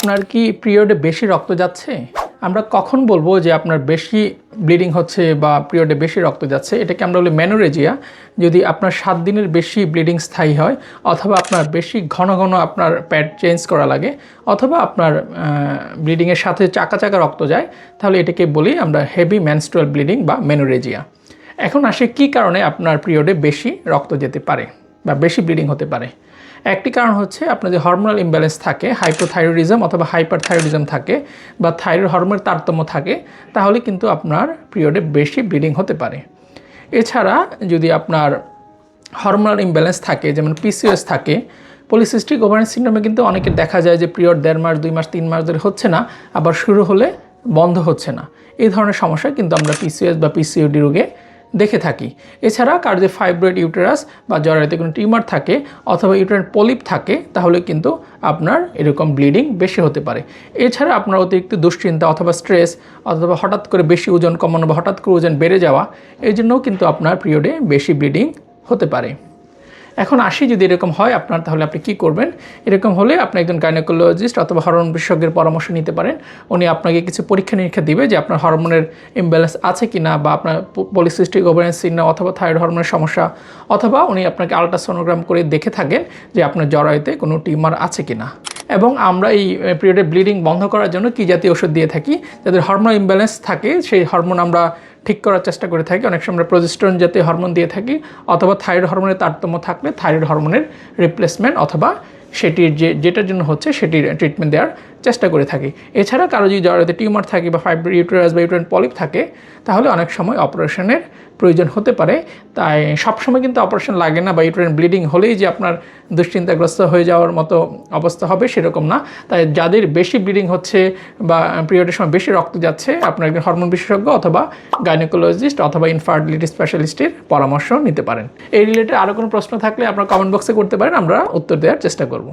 আপনার কি পিরিয়ডে বেশি রক্ত যাচ্ছে? আমরা কখন বলব যে আপনার বেশি ব্লিডিং হচ্ছে বা পিরিয়ডে বেশি রক্ত যাচ্ছে? এটাকে আমরা বলি ম্যানোরেজিয়া। যদি আপনার সাত দিনের বেশি ব্লিডিং স্থায়ী হয়, অথবা আপনার বেশি ঘন ঘন আপনার প্যাড চেঞ্জ করা লাগে, অথবা আপনার ব্লিডিংয়ের সাথে চাকা চাকা রক্ত যায়, তাহলে এটাকে বলি আমরা হেভি ম্যানস্ট্রুয়াল ব্লিডিং বা ম্যানোরেজিয়া। এখন আসে কি কারণে আপনার পিরিয়ডে বেশি রক্ত যেতে পারে? বা বেশি ব্লিডিং হতে পারে। একটি কারণ হচ্ছে আপনার যে হরমোনাল ইমব্যালেন্স থাকে, হাইপোথাইরয়েডিজম অথবা হাইপারথাইরয়েডিজম থাকে বা থাইরয়েড হরমোনের তারতম্য থাকে, তাহলে কিন্তু আপনার পিরিয়ডে বেশি ব্লিডিং হতে পারে। এছাড়া যদি আপনার হরমোনাল ইমব্যালেন্স থাকে, যেমন পিসিওএস থাকে, পলিসিস্টিক ওভারেন সিন্ড্রোমে কিন্তু অনেকে দেখা যায় যে পিরিয়ড দেড় মাস, দুই মাস, তিন মাস ধরে হচ্ছে না, আবার শুরু হলে বন্ধ হচ্ছে না। এই ধরনের সমস্যা কিন্তু আমরা পিসিএস বা পিসিওডি রোগে দেখে থাকি। এছাড়া কার যে ফাইব্রয়েড ইউটেরাস বা জরায়ুতে কোনো টিউমার থাকে অথবা ইউটেরাইন পলিপ থাকে, তাহলে কিন্তু আপনার এরকম ব্লিডিং বেশি হতে পারে। এছাড়া আপনার অতিরিক্ত দুশ্চিন্তা অথবা স্ট্রেস অথবা হঠাৎ করে বেশি ওজন কমানো বা হঠাৎ করে ওজন বেড়ে যাওয়া এই জন্যও কিন্তু আপনার পিরিয়ডে বেশি ব্লিডিং হতে পারে। এখন আসি যদি এরকম হয় আপনার, তাহলে আপনি কি করবেন? এরকম হলে আপনি একজন গাইনোকোলজিস্ট অথবা হরমোন বিশেষজ্ঞের পরামর্শ নিতে পারেন। উনি আপনাকে কিছু পরীক্ষা নিরীক্ষা দিবে যে আপনার হরমোনের ইমব্যালেন্স আছে কি না বা আপনার পলিসিস্টিক ওভারেন্স চিহ্ন অথবা থাইরয়েড হরমোনের সমস্যা, অথবা উনি আপনাকে আলট্রাসোনোগ্রাম করে দেখে থাকেন যে আপনার জরায়ুতে কোনো টিউমার আছে কি না এবং আমরা এই পিরিয়ডে ব্লিডিং বন্ধ করার জন্য কী জাতীয় ওষুধ দিয়ে থাকি? যাদের হরমোন ইমব্যালেন্স থাকে, সেই হরমোন আমরা ঠিক করার চেষ্টা করে থাকি। অনেক সময় আমরা প্রজেস্ট্রন জাতীয় হরমোন দিয়ে থাকি, অথবা থাইরয়েড হরমোনের তারতম্য থাকলে থাইরয়েড হরমোনের রিপ্লেসমেন্ট অথবা সেটির যে, যেটার জন্য হচ্ছে সেটির ট্রিটমেন্ট দেওয়ার চেষ্টা করে থাকি। এছাড়া কারও যদি জড়াতে টিউমার থাকে বা ফাইব্র ইউটেরাস বা ইউটেরান পলিপ থাকে, তাহলে অনেক সময় অপারেশনের প্রয়োজন হতে পারে। তাই সবসময় কিন্তু অপারেশন লাগে না বা ইউটেরান ব্লিডিং হলেই যে আপনার দুশ্চিন্তাগ্রস্ত হয়ে যাওয়ার মতো অবস্থা হবে সেরকম না। তাই যাদের বেশি ব্লিডিং হচ্ছে বা পিরিয়ডের সময় বেশি রক্ত যাচ্ছে, আপনার একজন হরমোন বিশেষজ্ঞ অথবা গাইনোকোলজিস্ট অথবা ইনফার্টিলিটি স্পেশালিস্টের পরামর্শ নিতে পারেন। এই রিলেটেড আরও কোনো প্রশ্ন থাকলে আপনার কমেন্ট বক্সে করতে পারেন, আমরা উত্তর দেওয়ার চেষ্টা করব।